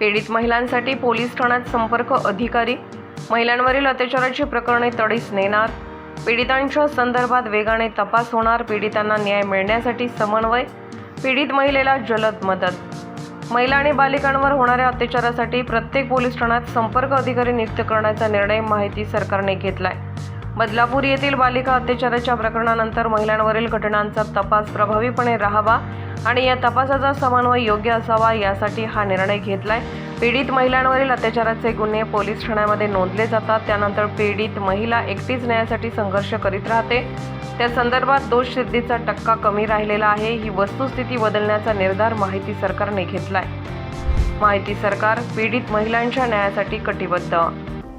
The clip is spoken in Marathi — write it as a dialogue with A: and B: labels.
A: पीडित महिलांसाठी पोलीस ठाण्यात संपर्क अधिकारी. महिलांवरील अत्याचाराची प्रकरणे तडीस नेणार. पीडितांच्या संदर्भात वेगाने तपास होणार. पीडितांना न्याय मिळण्यासाठी समन्वय. पीडित महिलेला जलद मदत. महिला आणि बालिकांवर होणाऱ्या अत्याचारासाठी प्रत्येक पोलीस ठाण्यात संपर्क अधिकारी नियुक्त करण्याचा निर्णय माहिती सरकारने घेतलाय. बदलापूर येथील बालिका अत्याचाराच्या प्रकरणानंतर महिलांवरील घटनांचा तपास प्रभावीपणे राहावा आणि या तपासाचा समन्वय योग्य असावा यासाठी हा निर्णय घेतलाय. पीडित महिलांवरील अत्याचाराचे गुन्हे पोलीस ठाण्यामध्ये नोंदले जातात. त्यानंतर पीडित महिला एकटीच न्यायासाठी संघर्ष करीत राहते. त्या संदर्भात दोष सिद्धीचा टक्का कमी राहिलेला आहे. ही वस्तुस्थिती बदलण्याचा निर्धार माहिती सरकारने घेतलाय. माहिती सरकार पीडित महिलांच्या न्यायासाठी कटिबद्ध